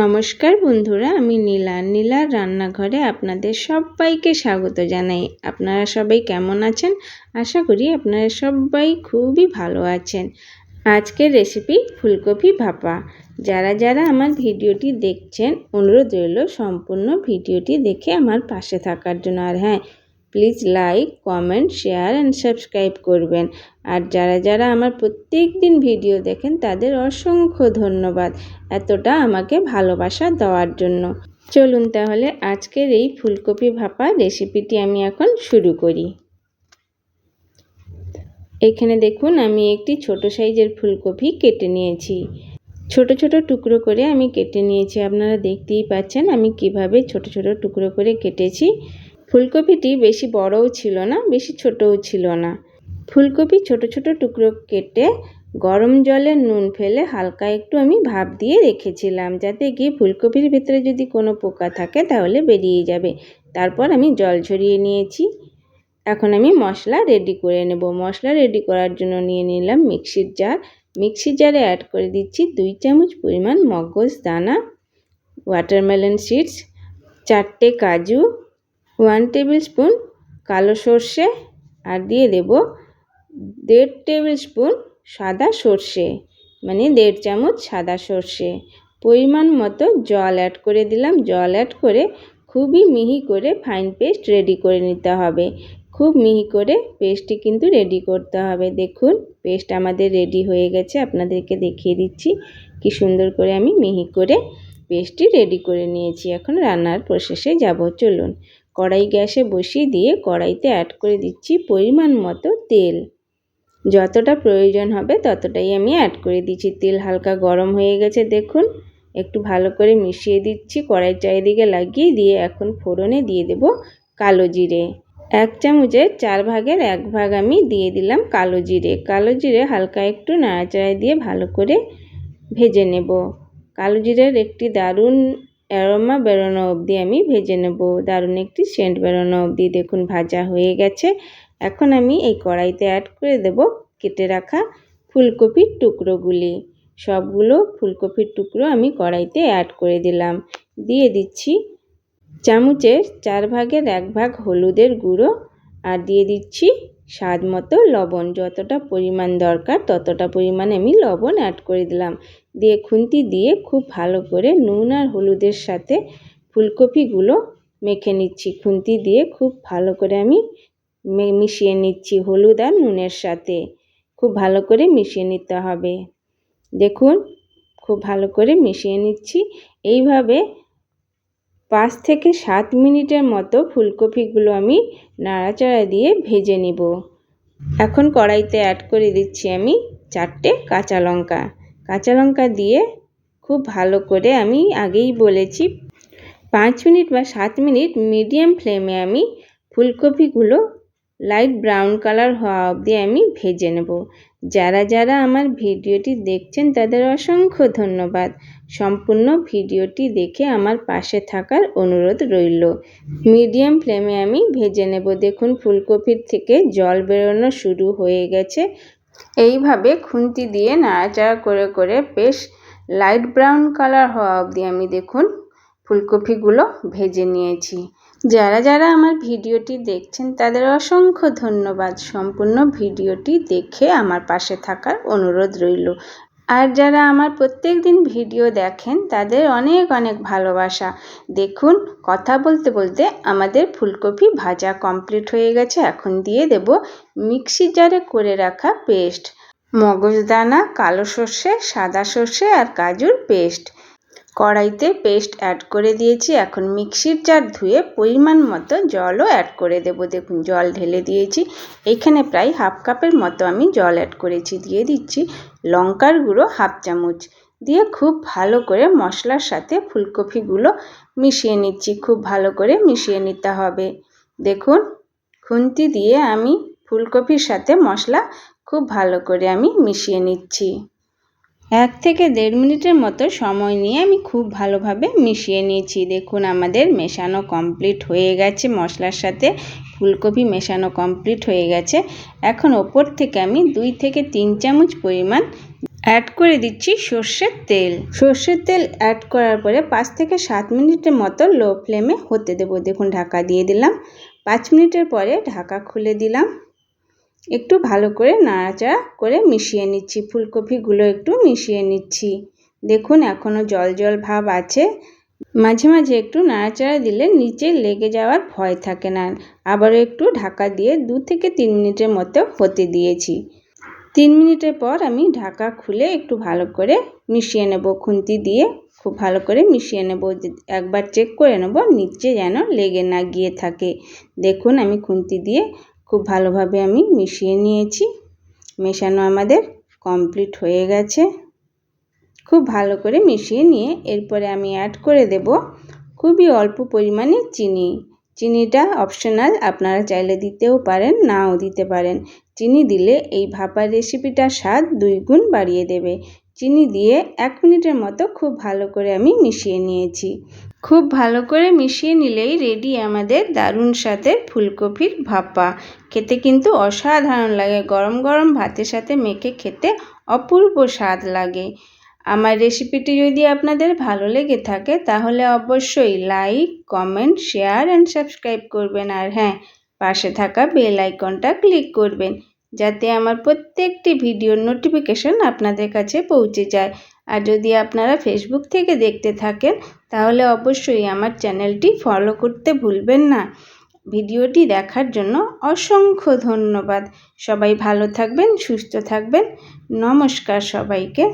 নমস্কার বন্ধুরা, আমি নীলা। নীলার রান্নাঘরে আপনাদের সবাইকে স্বাগত জানাই। আপনারা সবাই কেমন আছেন? আশা করি আপনারা সবাই খুবই ভালো আছেন। আজকের রেসিপি ফুলকপি ভাপা। যারা যারা আমার ভিডিওটি দেখছেন, অনুরোধ রইল সম্পূর্ণ ভিডিওটি দেখে আমার পাশে থাকার জন্য। আর হ্যাঁ please like comment share and subscribe করবেন। আর যারা যারা আমার প্রত্যেক দিন ভিডিও দেখেন, তাদের অসংখ্য ধন্যবাদ এতটা আমাকে ভালোবাসা দেওয়ার জন্য। চলুন তাহলে আজকের এই ফুলকপি ভাপা রেসিপিটি আমি এখন শুরু করি। এখানে দেখুন, আমি একটি ছোট সাইজের ফুলকপি কেটে নিয়েছি। ছোট ছোট টুকরো করে আমি কেটে নিয়েছি। আপনারা দেখতেই পাচ্ছেন আমি কীভাবে ছোট ছোট টুকরো করে কেটেছি। ফুলকপিটি বেশি বড়ও ছিল না, বেশি ছোটও ছিল না। ফুলকপি ছোট ছোট টুকরো কেটে গরম জলে নুন ফেলে হালকা একটু আমি ভাপ দিয়ে রেখেছিলাম, যাতে কি ফুলকপির ভিতরে যদি কোনো পোকা থাকে তাহলে বেরিয়ে যাবে। তারপর আমি জল ঝরিয়ে নিয়েছি। এখন আমি মশলা রেডি করে নেব। মশলা রেডি করার জন্য নিয়ে নিলাম মিক্সির জার মিক্সির জারে অ্যাড করে দিচ্ছি দুই চামচ পরিমাণ মগজ দানা ওয়াটারমেলন সিডস চারটে কাজু ওয়ান টেবিল স্পুন কালো সর্ষে আর দিয়ে দেব দেড় টেবিল স্পুন সাদা সর্ষে মানে দেড় চামচ সাদা সর্ষে। পরিমাণ মতো জল অ্যাড করে দিলাম। জল অ্যাড করে খুবই মিহি করে ফাইন পেস্ট রেডি করে নিতে হবে। খুব মিহি করে পেস্টটি কিন্তু রেডি করতে হবে। দেখুন পেস্ট আমাদের রেডি হয়ে গেছে। আপনাদেরকে দেখিয়ে দিচ্ছি কি সুন্দর করে আমি মিহি করে পেস্টটি রেডি করে নিয়েছি। এখন রান্নার প্রসেসে যাব। চলুন। কড়াই গ্যাসে বসিয়ে দিয়ে কড়াইতে অ্যাড করে দিচ্ছি পরিমাণ মতো তেল। যতটা প্রয়োজন হবে ততটাই আমি অ্যাড করে দিচ্ছি। তেল হালকা গরম হয়ে গেছে দেখুন। একটু ভালো করে মিশিয়ে দিচ্ছি। কড়াই চারিদিকে লাগিয়ে দিয়ে এখন ফোড়নে দিয়ে দেব কালো জিরে। এক চামচের চার ভাগের এক ভাগ আমি দিয়ে দিলাম কালো জিরে। কালো জিরে হালকা একটু নাড়াচাড়া দিয়ে ভালো করে ভেজে নেব। কালো জিরের একটি দারুণ অ্যারোমা বেরোনো অবধি আমি ভেজে নেব। দারুণ একটি সেন্ট বেরোনো অবধি। দেখুন, ভাজা হয়ে গেছে। এখন আমি এই কড়াইতে অ্যাড করে দেব কেটে রাখা ফুলকপির টুকরোগুলি। সবগুলো ফুলকপির টুকরো আমি কড়াইতে অ্যাড করে দিলাম। দিয়ে দিচ্ছি চামচের চার ভাগের এক ভাগ হলুদের গুঁড়ো। আর দিয়ে দিচ্ছি স্বাদ মতো লবণ। যতটা পরিমাণ দরকার, ততটা পরিমাণে আমি লবণ অ্যাড করে দিলাম। দিয়ে খুন্তি দিয়ে খুব ভালো করে নুন আর হলুদের সাথে ফুলকপিগুলো মেখে নিচ্ছি। খুন্তি দিয়ে খুব ভালো করে আমি মিশিয়ে নিচ্ছি হলুদ আর নুনের সাথে। খুব ভালো করে মিশিয়ে নিতে হবে। দেখুন, খুব ভালো করে মিশিয়ে নিচ্ছি। এইভাবে পাঁচ থেকে সাত মিনিটের মতো ফুলকপিগুলো আমি নাড়াচাড়া দিয়ে ভেজে নিব। এখন কড়াইতে অ্যাড করে দিচ্ছি আমি চারটে কাঁচা লঙ্কা। কাঁচা লঙ্কা দিয়ে খুব ভালো করে আমি আগেই বলেছি, পাঁচ মিনিট বা সাত মিনিট মিডিয়াম ফ্লেমে আমি ফুলকপিগুলো লাইট ব্রাউন কালার হওয়া অবধি আমি ভেজে নেব। যারা যারা আমার ভিডিওটি দেখছেন তাদের অসংখ্য ধন্যবাদ। সম্পূর্ণ ভিডিওটি দেখে আমার পাশে থাকার অনুরোধ রইল। মিডিয়াম ফ্লেমে আমি ভেজে নেব। দেখুন, ফুলকপির থেকে জল বেরোনো শুরু হয়ে গেছে। এইভাবে খুন্তি দিয়ে নাড়াচাড়া করে করে বেশ লাইট ব্রাউন কালার হওয়া অবধি আমি দেখুন ফুলকপিগুলো ভেজে নিয়েছি। যারা যারা আমার ভিডিওটি দেখছেন, তাদের অসংখ্য ধন্যবাদ। সম্পূর্ণ ভিডিওটি দেখে আমার পাশে থাকার অনুরোধ রইল। আর যারা আমার প্রত্যেক দিন ভিডিও দেখেন, তাদের অনেক অনেক ভালোবাসা। দেখুন, কথা বলতে বলতে আমাদের ফুলকপি ভাজা কমপ্লিট হয়ে গেছে। এখন দিয়ে দেব মিক্সি জারে করে রাখা পেস্ট। মগজদানা কালো সর্ষে, সাদা সর্ষে আর কাজুর পেস্ট। কড়াইতে পেস্ট অ্যাড করে দিয়েছি। এখন মিক্সির জার ধুয়ে পরিমাণ মতো জলও অ্যাড করে দেব। দেখুন, জল ঢেলে দিয়েছি। এখানে প্রায় হাফ কাপের মতো আমি জল অ্যাড করেছি। দিয়ে দিচ্ছি লঙ্কার গুঁড়ো হাফ চামচ দিয়ে খুব ভালো করে মশলার সাথে ফুলকপিগুলো মিশিয়ে নিচ্ছি। খুব ভালো করে মিশিয়ে নিতে হবে। দেখুন, খুন্তি দিয়ে আমি ফুলকপির সাথে মশলা খুব ভালো করে আমি মিশিয়ে নিচ্ছি। এক থেকে দেড় মিনিটের মতো সময় নিয়ে আমি খুব ভালোভাবে মিশিয়ে নিয়েছি। দেখুন, আমাদের মেশানো কমপ্লিট হয়ে গেছে মশলার সাথে। ফুলকপি মেশানো কমপ্লিট হয়ে গেছে। এখন ওপর থেকে আমি দুই থেকে তিন চামচ পরিমাণ অ্যাড করে দিচ্ছি সর্ষের তেল। সর্ষের তেল অ্যাড করার পরে পাঁচ থেকে সাত মিনিটের মতো লো ফ্লেমে হতে দেবো। দেখুন, ঢাকা দিয়ে দিলাম। পাঁচ মিনিটের পরে ঢাকা খুলে দিলাম। একটু ভালো করে নাড়াচাড়া করে মিশিয়ে নিচ্ছি। ফুলকপিগুলো একটু মিশিয়ে নিচ্ছি। দেখুন এখনও জল জল ভাব আছে। মাঝে মাঝে একটু নাড়াচাড়া দিলে নিচে লেগে যাওয়ার ভয় থাকে না। আবারও একটু ঢাকা দিয়ে দু থেকে তিন মিনিটের মতো হতে দিয়েছি। তিন মিনিটের পর আমি ঢাকা খুলে একটু ভালো করে মিশিয়ে নেব খুন্তি দিয়ে। খুব ভালো করে মিশিয়ে নেব। একবার চেক করে নেব নিচে যেন লেগে না গিয়ে থাকে। দেখুন, আমি খুন্তি দিয়ে খুব ভালোভাবে আমি মিশিয়ে নিয়েছি। মেশানো আমাদের কমপ্লিট হয়ে গেছে। খুব ভালো করে মিশিয়ে নিয়ে এরপরে আমি অ্যাড করে দেব খুবই অল্প পরিমাণে চিনি। চিনিটা অপশনাল আপনারা চাইলে দিতেও পারেন, নাও দিতে পারেন। চিনি দিলে এই ভাপার রেসিপিটার স্বাদ দুই গুণ বাড়িয়ে দেবে। চিনি দিয়ে এক মিনিটের মতো খুব ভালো করে আমি মিশিয়ে নিয়েছি। খুব ভালো করে মিশিয়ে নিলেই রেডি আমাদের দারুণ সাথে ফুলকপির ভাপা। খেতে কিন্তু অসাধারণ লাগে, গরম গরম ভাতের সাথে মেখে খেতে অপূর্ব স্বাদ লাগে। আমার রেসিপিটি যদি আপনাদের ভালো লেগে থাকে, তাহলে অবশ্যই like comment share and subscribe করবেন। আর হ্যাঁ পাশে থাকা বেল আইকনটা ক্লিক করবেন, যাতে আমার প্রত্যেকটি ভিডিওর নোটিফিকেশন আপনাদের কাছে পৌঁছে যায়। আর যদি আপনারা ফেসবুক থেকে দেখতে থাকেন, তাহলে অবশ্যই আমার চ্যানেলটি ফলো করতে ভুলবেন না। ভিডিওটি দেখার জন্য অসংখ্য ধন্যবাদ। সবাই ভালো থাকবেন, সুস্থ থাকবেন। নমস্কার সবাইকে।